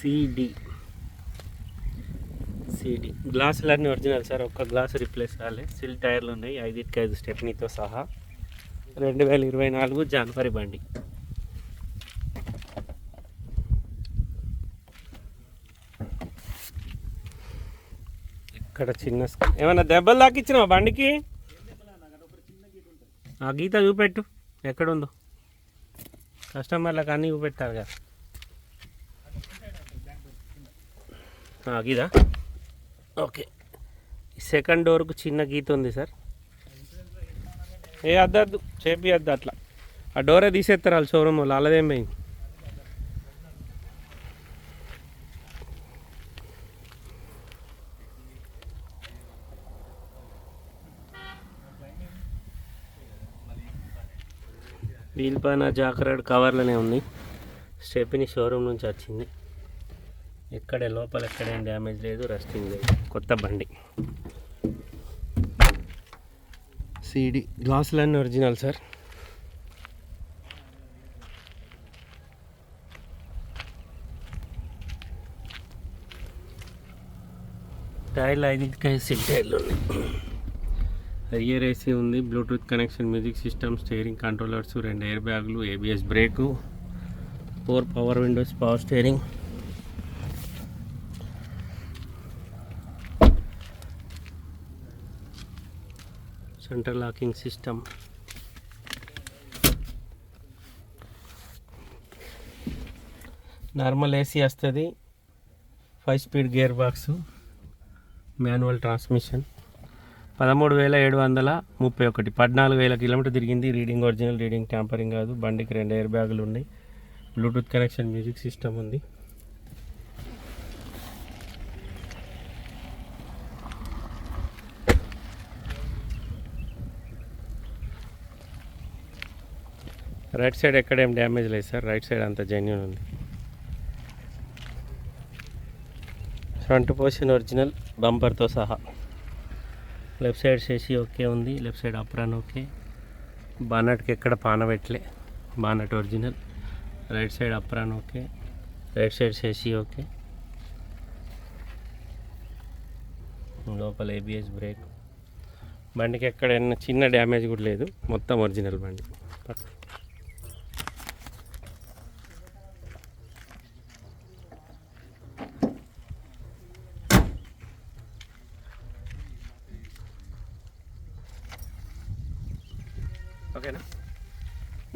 CD CD గ్లాసులన్నీ original sir ఒక్క glass replace కాలే. సిల్ టైర్లు ఉన్నాయి ఐదుకి ఐదు స్టెప్నీతో సహా. రెండు వేల ఇరవై నాలుగు జనవరి బండి. ఇక్కడ చిన్న స్క- ఏమన్నా దెబ్బలు తాకిచ్చినావా బండికి? ఆ గీత చూపెట్టు ఎక్కడుందో. కస్టమర్లకు అన్నీ చూపెట్టారు కదా. ఆ, గీదా? ఓకే. సెకండ్ డోర్కు చిన్న గీత ఉంది సార్. ఏ అద్దద్దు చేపియద్దు అట్లా. ఆ డోరే తీసేస్తారు వాళ్ళు షోరూమ్ వాళ్ళు అలాదేం పోయింది? వీల్ పైన జాకరెడ్ కవర్లోనే ఉంది. స్టెప్ని షోరూమ్ నుంచి వచ్చింది. ఎక్కడ లోపల ఎక్కడేం డ్యామేజ్ లేదు రస్టింగ్ లేదు. కొత్త బండి. సీడీ. గ్లాసులన్నీ ఒరిజినల్ సార్. టైర్లు ఐదింటికి సిల్ టైర్లు ఉన్నాయి. ఇయర్ ఏసీ ఉంది Bluetooth connection music system steering controllers రెండు ఎయిర్ బ్యాగులు ABS brake four power windows power steering. Centre locking system normal AC వస్తుంది. Five speed gear box manual transmission పదమూడు వేల ఏడు వందల ముప్పై ఒకటి పద్నాలుగు వేల కిలోమీటర్ తిరిగింది. రీడింగ్ ఒరిజినల్ రీడింగ్ ట్యాంపరింగ్ కాదు. బండికి రెండు ఎయిర్ బ్యాగులు ఉన్నాయి. బ్లూటూత్ కనెక్షన్ మ్యూజిక్ సిస్టమ్ ఉంది. రైట్ సైడ్ ఎక్కడేం డ్యామేజ్ లేదు సార్ రైట్ సైడ్ అంత జెన్యున్ ఉంది. ఫ్రంట్ పోర్షన్ ఒరిజినల్ బంపర్తో సహా. లెఫ్ట్ సైడ్ చేసి ఓకే ఉంది లెఫ్ట్ సైడ్ అప్రాన్ ఓకే బానట్కి ఎక్కడ పానబెట్టలే bonnet original right side apron okay right side చేసి ఓకే లోపల ఏబిఎస్ బ్రేక్ బండికి ఎక్కడ చిన్న డ్యామేజ్ కూడా లేదు మొత్తం ఒరిజినల్ బండి పట్టు. ఓకేనా?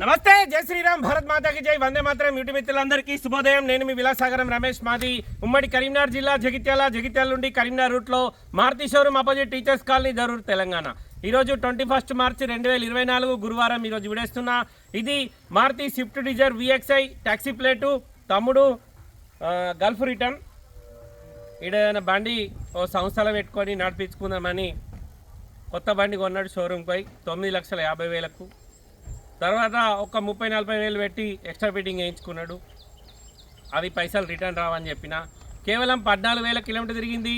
నమస్తే జై శ్రీరామ్ భారత్ మాతాకి జై. వందే మాత్రం యూటి మిత్రులందరికీ శుభోదయం. నేను మీ విలాసాగరం రమేష్ మాది. ఉమ్మడి కరీంనగర్ జిల్లా జగిత్యాల జగిత్యాల నుండి కరీంనగర్ రూట్లో Maruti showroom opposite teachers colony Darur Telangana. ఈరోజు ట్వంటీ ఫస్ట్ మార్చి రెండు వేల ఇరవై నాలుగు గురువారం ఈరోజు విడేస్తున్నా. ఇది Maruti Swift Dzire VXI taxi plate తమ్ముడు గల్ఫ్ రిటర్న్ ఈడ బండి ఓ సంస్థలో పెట్టుకొని నడిపించుకుందామని కొత్త బండి కొన్నాడు షోరూమ్ తొమ్మిది లక్షల యాభై వేలకు. తర్వాత ఒక ముప్పై నలభై వేలు పెట్టి ఎక్స్ట్రా ఫిట్టింగ్ వేయించుకున్నాడు. అవి పైసలు రిటర్న్ రావని చెప్పిన కేవలం పద్నాలుగు వేల కిలోమీటర్ తిరిగింది.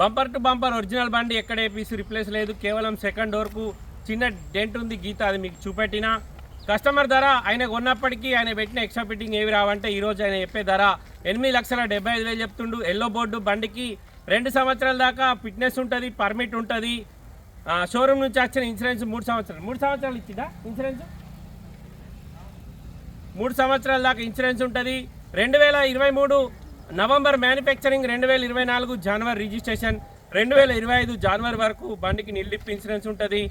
బంపర్ టు బంపర్ ఒరిజినల్ బండి ఎక్కడ ఏ రిప్లేస్ లేదు. కేవలం సెకండ్ డోర్కు చిన్న డెంట్ ఉంది. గీత అది మీకు చూపెట్టిన. కస్టమర్ ధర ఆయన కొన్నప్పటికీ ఆయన పెట్టిన ఎక్స్ట్రా ఫిట్టింగ్ ఏవి రావంటే ఈరోజు ఆయన చెప్పే ధర ఎనిమిది లక్షల డెబ్బై ఐదు వేలు చెప్తుండు. ఎల్లో బోర్డు బండికి రెండు సంవత్సరాల దాకా ఫిట్నెస్ ఉంటుంది పర్మిట్ ఉంటుంది. షోరూమ్ నుంచి వచ్చిన ఇన్సూరెన్స్ మూడు సంవత్సరాలు. మూడు సంవత్సరాలు ఇచ్చిందా ఇన్సూరెన్స్ మూడు సంవత్సరాల దాకా ఇన్సూరెన్స్ ఉంటుంది. రెండు వేల ఇరవై మూడు నవంబర్ మ్యానుఫ్యాక్చరింగ్ రెండు వేల ఇరవై నాలుగు జనవరి రిజిస్ట్రేషన్ రెండు వేల ఇరవై ఐదు జనవరి వరకు బండికి నిల్లిప్ ఇన్సూరెన్స్ ఉంటుంది.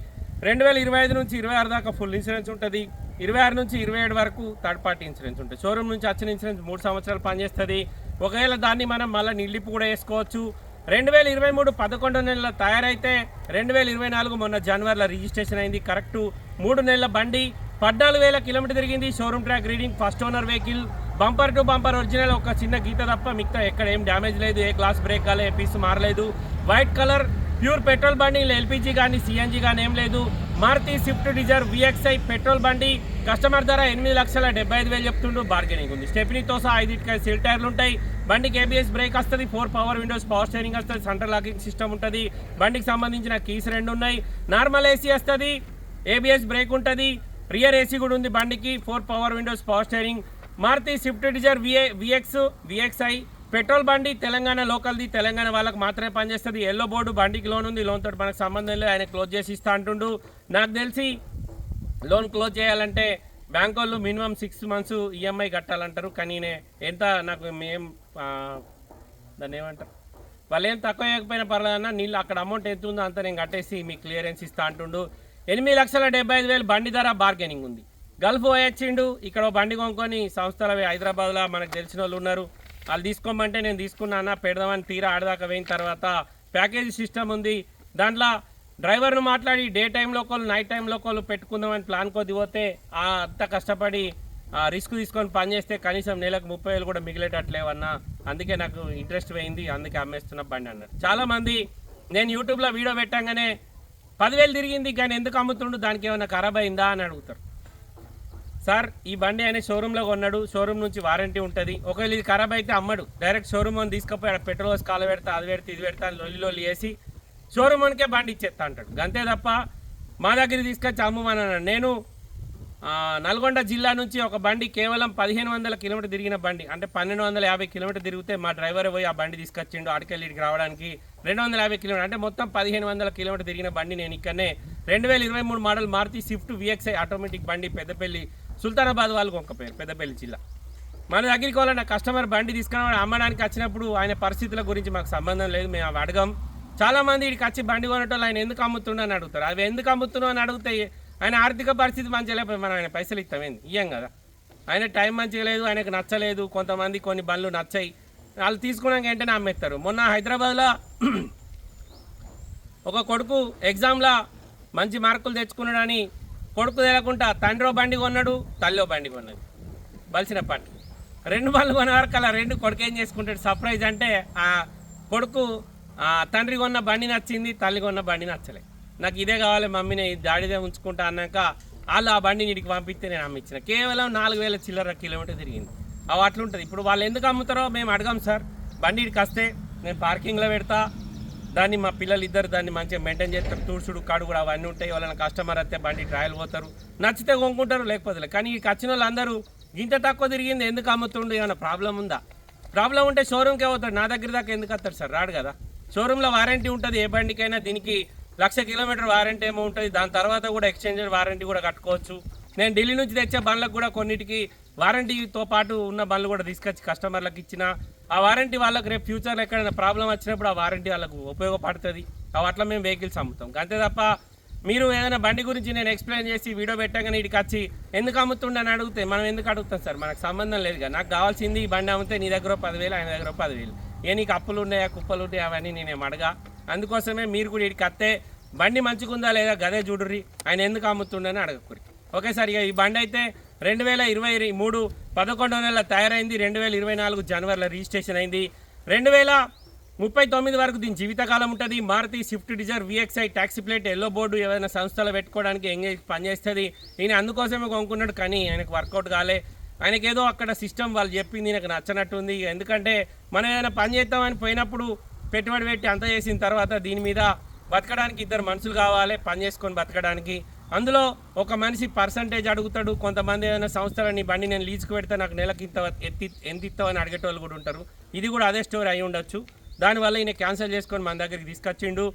రెండు వేల ఇరవై ఐదు నుంచి ఇరవై ఆరు దాకా ఫుల్ ఇన్సూరెన్స్ ఉంటుంది. ఇరవై ఆరు నుంచి ఇరవై ఏడు వరకు థర్డ్ పార్టీ ఇన్సూరెన్స్ ఉంటుంది. షోరూమ్ నుంచి వచ్చిన ఇన్సూరెన్స్ మూడు సంవత్సరాలు పనిచేస్తుంది. ఒకవేళ దాన్ని మనం మళ్ళీ నిల్లిప్పు కూడా వేసుకోవచ్చు. రెండు వేల ఇరవై మూడు పదకొండు నెలల తయారైతే రెండు వేల ఇరవై నాలుగు మొన్న జనవరిలో రిజిస్ట్రేషన్ అయింది. కరెక్టు మూడు నెలల బండి పద్నాలుగు వేల కిలోమీటర్ తిరిగింది. Showroom track reading first owner vehicle. Bumper to bumper original ఒక చిన్న గీత తప్ప మిగతా ఎక్కడ ఏం డ్యామేజ్ లేదు. ఏ గ్లాస్ బ్రేక్ కాలే ఏ పీస్ మారలేదు. వైట్ కలర్ ప్యూర్ పెట్రోల్ బండి ఎల్పిజి కానీ సిఎన్జి కానీ ఏం లేదు. Maruti Swift Dzire VXi petrol బండి. కస్టమర్ ధర ఎనిమిది లక్షల డెబ్బై ఐదు వేలు చెప్తుండు. బార్గెనింగ్ ఉంది. స్టెఫినీతో సహా ఐదుకి సీల్ టైర్లు ఉంటాయి. బండికి ఏబిఎస్ బ్రేక్ వస్తుంది four power windows power steering వస్తుంది సెంటర్ లాకింగ్ సిస్టమ్ ఉంటుంది. బండికి సంబంధించిన కీస్ రెండు ఉన్నాయి. నార్మల్ ఏసీ వస్తుంది ఏబిఎస్ బ్రేక్ ఉంటుంది. రియర్ ఏసీ కూడా ఉంది బండికి four power windows power steering Maruti Swift Dzire VA VX VXi petrol బండి తెలంగాణ లోకల్ది తెలంగాణ వాళ్ళకి మాత్రమే పనిచేస్తుంది. ఎల్లో బోర్డు బండికి లోన్ ఉంది లోన్ తోటి మనకు సంబంధం లేదు ఆయన క్లోజ్ చేసి ఇస్తా అంటుండు. నాకు తెలిసి లోన్ క్లోజ్ చేయాలంటే బ్యాంక్ వాళ్ళు మినిమం సిక్స్ మంత్స్ ఈఎంఐ కట్టాలంటారు. కానీ ఎంత నాకు మేం దాన్ని ఏమంటారు? వాళ్ళు ఏం తక్కువ చేయకపోయినా పర్లేదన్న నీళ్ళు అక్కడ అమౌంట్ ఎంత ఉందో అంత నేను కట్టేసి మీకు క్లియరెన్స్ ఇస్తా అంటుండు. ఎనిమిది లక్షల డెబ్బై ఐదు వేలు బండి ధర బార్గెనింగ్ ఉంది. గల్ఫ్ పోయొచ్చిండు ఇక్కడ బండి కొనుక్కొని సంస్థల హైదరాబాద్లో మనకు తెలిసిన వాళ్ళు ఉన్నారు. వాళ్ళు తీసుకోమంటే నేను తీసుకున్నానా పెడదామని తీరా ఆడదాకా పోయిన తర్వాత ప్యాకేజీ సిస్టమ్ ఉంది. దాంట్లో డ్రైవర్ను మాట్లాడి డే టైంలో ఒకళ్ళు నైట్ టైంలో ఒకళ్ళు పెట్టుకుందామని ప్లాన్ కొద్ది పోతే అంత కష్టపడి రిస్క్ తీసుకొని పని చేస్తే కనీసం నెలకు ముప్పై వేలు కూడా మిగిలేటట్లేవన్నా. అందుకే నాకు ఇంట్రెస్ట్ పోయింది అందుకే అమ్మేస్తున్న బండి అన్నారు. చాలా మంది నేను యూట్యూబ్లో వీడియో పెట్టంగానే పదివేలు తిరిగింది కానీ ఎందుకు అమ్ముతుండు? దానికి ఏమైనా ఖరాబ్ అయిందా అని అడుగుతారు. సార్ ఈ బండి ఆయన షోరూంలో కొన్నాడు. షోరూమ్ నుంచి వారంటీ ఉంటుంది. ఒకవేళ ఇది ఖరాబ్ అయితే అమ్మడు. డైరెక్ట్ షోరూమ్ అని తీసుకుపోయి ఆడ పెట్రోల్ వేసి కాలు పెడతా అది పెడితే ఇది పెడతా లొల్లి లొల్లి వేసి షోరూమ్ అనికే బండి ఇచ్చేస్తా అంటాడు. అంతే తప్ప మా దగ్గర తీసుకొచ్చి అమ్మమన్నాను నేను నల్గొండ జిల్లా నుంచి ఒక బండి కేవలం పదిహేను వందల కిలోమీటర్ తిరిగిన బండి. అంటే పన్నెండు వందల యాభై కిలోమీటర్ తిరిగితే మా డ్రైవర్ పోయి ఆ బండి తీసుకొచ్చిండు. ఆడికెళ్ళి ఇక్కడికి రావడానికి రెండు వందల యాభై కిలోమీటర్. అంటే మొత్తం పదిహేను వందల కిలోమీటర్ తిరిగిన బండి నేను ఇక్కడనే రెండు వేల ఇరవై మూడు model Maruti Swift VXi automatic బండి పెద్దపల్లి సుల్తానాబాద్ ఒక పేరు పెద్దపల్లి జిల్లా. మన దగ్గరికి వాళ్ళ కస్టమర్ బండి తీసుకుని అమ్మడానికి వచ్చినప్పుడు ఆయన పరిస్థితుల గురించి మాకు సంబంధం లేదు మేము అవి అడగం. చాలామంది ఇక్కడికి వచ్చి బండి కొనటోళ్ళు ఆయన ఎందుకు అమ్ముతుండో అని అడుగుతారు. అవి ఎందుకు అమ్ముతున్నావు అని అడిగితే ఆయన ఆర్థిక పరిస్థితి మంచిగా లేకపోతే మనం ఆయన పైసలు ఇస్తామేంది ఇయ్యం కదా. ఆయన టైం మంచిగా లేదు ఆయనకు నచ్చలేదు కొంతమంది కొన్ని బండ్లు నచ్చాయి. వాళ్ళు తీసుకున్నాక వెంటనే అమ్మేస్తారు. మొన్న హైదరాబాద్లో ఒక కొడుకు ఎగ్జామ్లో మంచి మార్కులు తెచ్చుకున్నాడని కొడుకు తెలకుండా తండ్రో బండి కొన్నాడు తల్లో బండి కొన్నది. బలిసిన పట్టు రెండు బండ్లు కొన్న వరకు అలా రెండు కొడుకు ఏం చేసుకుంటాడు? సర్ప్రైజ్ అంటే ఆ కొడుకు తండ్రి కొన్న బండి నచ్చింది తల్లి కొన్న బండి నచ్చలే. నాకు ఇదే కావాలి మమ్మీని దాడిదే ఉంచుకుంటా అన్నాక వాళ్ళు ఆ బండి ఇడికి పంపిస్తే నేను అమ్మిచ్చిన. కేవలం నాలుగు వేల చిల్లర కిలోమీటర్ తిరిగింది. అవి అట్లుంటుంది. ఇప్పుడు వాళ్ళు ఎందుకు అమ్ముతారో మేము అడగాం సార్. బండి ఇడికి వస్తే నేను పార్కింగ్లో పెడతా దాన్ని మా పిల్లలు ఇద్దరు దాన్ని మంచిగా మెయింటైన్ చేస్తారు. తూడ్చుడు కాడు కూడా అవన్నీ ఉంటాయి. వాళ్ళని కస్టమర్ అయితే బండి ట్రయల్ పోతారు. నచ్చితే కొనుక్కుంటారు లేకపోతే లేదు. కానీ ఇక్కడికి వచ్చిన వాళ్ళందరూ ఇంత తక్కువ తిరిగింది ఎందుకు అమ్ముతుండు ఏమైనా ప్రాబ్లం ఉందా? ప్రాబ్లం ఉంటే షోరూమ్కే పోతాడు నా దగ్గర దాకా ఎందుకు వస్తాడు సార్? రాడు కదా. షోరూంలో వారంటీ ఉంటుంది. ఏ బండికైనా దీనికి లక్ష కిలోమీటర్ వారంటీ ఏమో ఉంటుంది. దాని తర్వాత కూడా ఎక్స్చేంజ్ వారంటీ కూడా కట్టుకోవచ్చు. నేను ఢిల్లీ నుంచి తెచ్చే బండ్లకు కూడా కొన్నిటికి వారంటీతో పాటు ఉన్న బండ్లు కూడా తీసుకొచ్చి కస్టమర్లకు ఇచ్చిన ఆ వారంటీ వాళ్ళకి రేపు ఫ్యూచర్లో ఎక్కడైనా ప్రాబ్లం వచ్చినప్పుడు ఆ వారంటీ వాళ్ళకు ఉపయోగపడుతుంది. అవి అట్లా మేము వెహికల్స్ అమ్ముతాం. అంతే తప్ప మీరు ఏదైనా బండి గురించి నేను ఎక్స్ప్లెయిన్ చేసి వీడియో పెట్టగానే ఇక్కడికి వచ్చి ఎందుకు అమ్ముతుండని అడిగితే మనం ఎందుకు అడుగుతాం సార్? మనకు సంబంధం లేదు కదా. నాకు కావాల్సింది ఈ బండి అమ్మితే నీ దగ్గర పదివేలు ఆయన దగ్గర పదివేలు. ఏ నీకు అప్పులు ఉన్నాయా కుప్పలు ఉన్నాయా అవన్నీ నేనేం అడగా. అందుకోసమే మీరు కూడా ఇక్కడికి వస్తే బండి మంచిగుందా లేదా గదే చూడుర్రి. ఆయన ఎందుకు అమ్ముతుండని అడగకూరి ఓకే సార్ ఇక ఈ బండి అయితే రెండు వేల ఇరవై మూడు పదకొండో నెల తయారైంది. రెండు వేల ఇరవై నాలుగు జనవరిలో రిజిస్ట్రేషన్ అయింది. రెండు వేల ముప్పై తొమ్మిది వరకు దీని జీవితకాలం ఉంటుంది. Maruti Swift Dzire VXi taxi plate yellow board ఏదైనా సంస్థలో పెట్టుకోవడానికి ఎంగేజ్ పనిచేస్తుంది. ఈయన అందుకోసమే కొనుక్కున్నాడు కానీ ఆయనకు వర్కౌట్ కాలే. ఆయనకేదో ఏదో అక్కడ సిస్టమ్ వాళ్ళు చెప్పింది నాకు నచ్చనట్టుంది. ఎందుకంటే మనం ఏదైనా పని చేద్దామని పోయినప్పుడు పెట్టుబడి పెట్టి అంత చేసిన తర్వాత దీని మీద బతకడానికి ఇద్దరు మనుషులు కావాలి పని చేసుకొని బతకడానికి. అందులో ఒక మనిషి పర్సంటేజ్ అడుగుతాడు. కొంతమంది ఏదైనా సంస్థలు నీ బండి నేను లీజుకు పెడితే నాకు నెలకి ఇంత ఎత్తి ఎంత ఇస్తావని అడిగేటోళ్ళు కూడా ఉంటారు. ఇది కూడా అదే స్టోరీ అయి ఉండొచ్చు. దానివల్ల ఈయన క్యాన్సిల్ చేసుకొని మన దగ్గరికి తీసుకొచ్చిండు.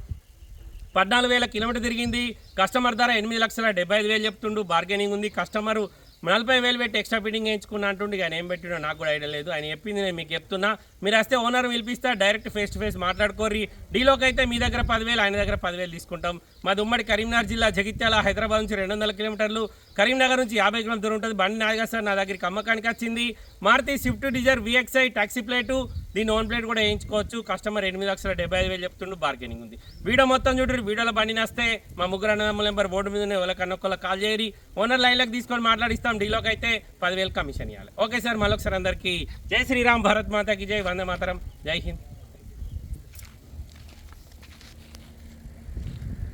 పద్నాలుగు వేల కిలోమీటర్ తిరిగింది. కస్టమర్ ధర ఎనిమిది లక్షల డెబ్బై ఐదు వేలు చెప్తుండు. బార్గెనింగ్ ఉంది. కస్టమరు నలభై వేలు పెట్టి ఎక్స్ట్రా ఫిట్టింగ్ వేయించుకున్నా అంటుండే కానీ ఏం పెట్టినో నాకు కూడా ఐడియా లేదు. ఆయన చెప్పింది నేను మీకు చెప్తున్నా. మీరు వస్తే ఓనర్ పిలిపిస్తా డైరెక్ట్ ఫేస్ టు ఫేస్ మాట్లాడుకోర్రి. డీలోకి అయితే మీ దగ్గర పదివేలు ఆయన దగ్గర పదివేలు తీసుకుంటాం. మాది ఉమ్మడి కరీంనగర్ జిల్లా జగిత్యాల హైదరాబాద్ నుంచి రెండు వందల కిలోమీటర్లు. కరీంనగర్ నుంచి యాభై కిలోమీటర్ ఉంటుంది. బండి నాగా సార్ నా దగ్గరికి అమ్మకానికి వచ్చింది. Maruti Swift Dzire VXi taxi plate దీని ఓన్ ప్లేట్ కూడా వేయించుకోవచ్చు. కస్టమర్ ఎనిమిది లక్షల డెబ్బై ఐదు వేలు చెప్తుండు బార్గెనింగ్ ఉంది. వీడియో మొత్తం చూడండి వీడియోలో బండి నస్తే మా ముగ్గురు అన్నదమ్ముల నెంబర్ బోర్డు మీద ఎవరికన్నా కాల్ చేయరి. ఓనర్ లైన్లకు తీసుకొని మాట్లాడిస్తాం డీలోకి అయితే పదివేలు కమిషన్ ఇవ్వాలి ఓకే సార్ మళ్ళొకసారి అందరికీ జై శ్రీరామ్ భారత్ మాతకి జై వందే మాతరం జై హింద్.